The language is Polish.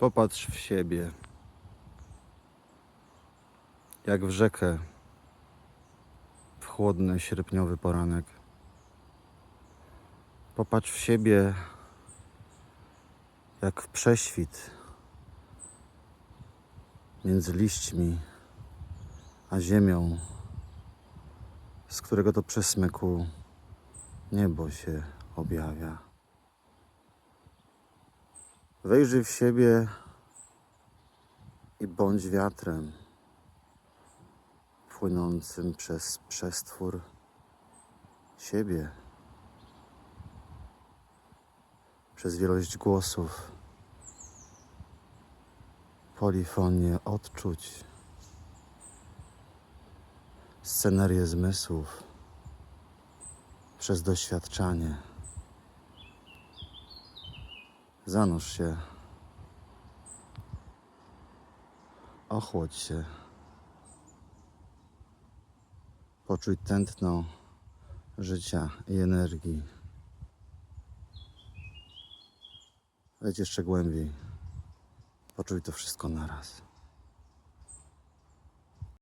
Popatrz w siebie. Jak w rzekę. W chłodny, sierpniowy poranek. Popatrz w siebie jak w prześwit między liśćmi a ziemią, z którego to przesmyku niebo się objawia. Wejrzyj w siebie i bądź wiatrem płynącym przez przestwór siebie, przez wielość głosów, polifonię odczuć, scenerię zmysłów, przez doświadczanie. Zanurz się. Ochłodź się. Poczuj tętno życia i energii. Wejdź jeszcze głębiej. Poczuj to wszystko naraz.